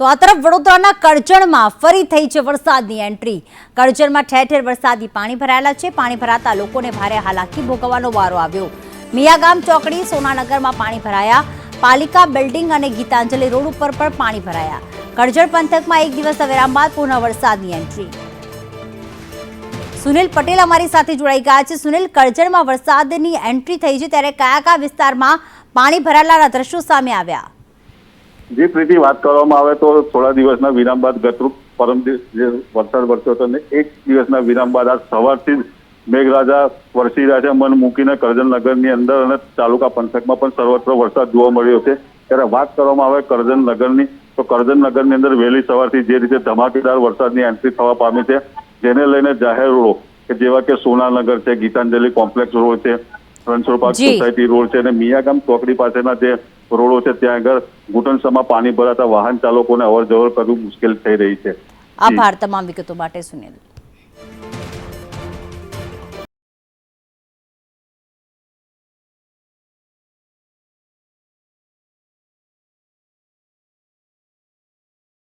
તો આ તરફ વડોદરાના કરજણમાં ફરી થઈ છે વરસાદની એન્ટ્રી. કરજણમાં ઠેર ઠેર વરસાદી પાણી ભરાયેલા છે. પાણી ભરાતા લોકોને ભારે હાલાકી ભોગવવાનો વારો આવ્યો. મિયાગામ ચોકડી સોનાનગરમાં પાણી ભરાયા. પાલિકા બિલ્ડિંગ અને ગીતાંજલિ રોડ ઉપર પણ પાણી ભરાયા. કરજણ પંથકમાં એક દિવસ વિરામ બાદ પુનઃ વરસાદની એન્ટ્રી. સુનિલ પટેલ અમારી સાથે જોડાઈ ગયા છે. સુનિલ, કરજણમાં વરસાદની એન્ટ્રી થઈ છે ત્યારે કયા કયા વિસ્તારમાં પાણી ભરાયેલાના દ્રશ્યો સામે આવ્યા? જે પ્રીતિ વાત કરવામાં આવે તો થોડા દિવસના વિરામ બાદ ગતરૂપ પરમ દિવસ જે વરસાદ વરસ્યો હતો ને એક દિવસના વિરામ બાદ આજ સવારથી જ મેઘરાજા વરસી રહ્યા છે મન મૂકીને કરજણ નગરની અંદર અને તાલુકા પંથકમાં પણ સર્વત્ર વરસાદ જોવા મળ્યો છે. ત્યારે વાત કરવામાં આવે કરજનનગરની તો કરજણનગરની અંદર વહેલી સવારથી જે રીતે ધમાકેદાર વરસાદની એન્ટ્રી થવા પામી છે જેને લઈને જાહેર રોડો કે જેવા કે સોનાનગર છે ગીતાંજલિ કોમ્પ્લેક્સ રોડ છે રણછોડ પાર્ક સોસાયટી રોડ છે અને મિયાગામ ચોકડી પાસેના જે રોડો છે ત્યાં આગળ. ઘૂંટણ ઘૂંટણસામાં પાણી ભરાતા વાહન ચાલકોને અવર જવર કરવું મુશ્કેલ થઈ રહી છે. આભાર તમામ વિગતો માટે સુનિલ.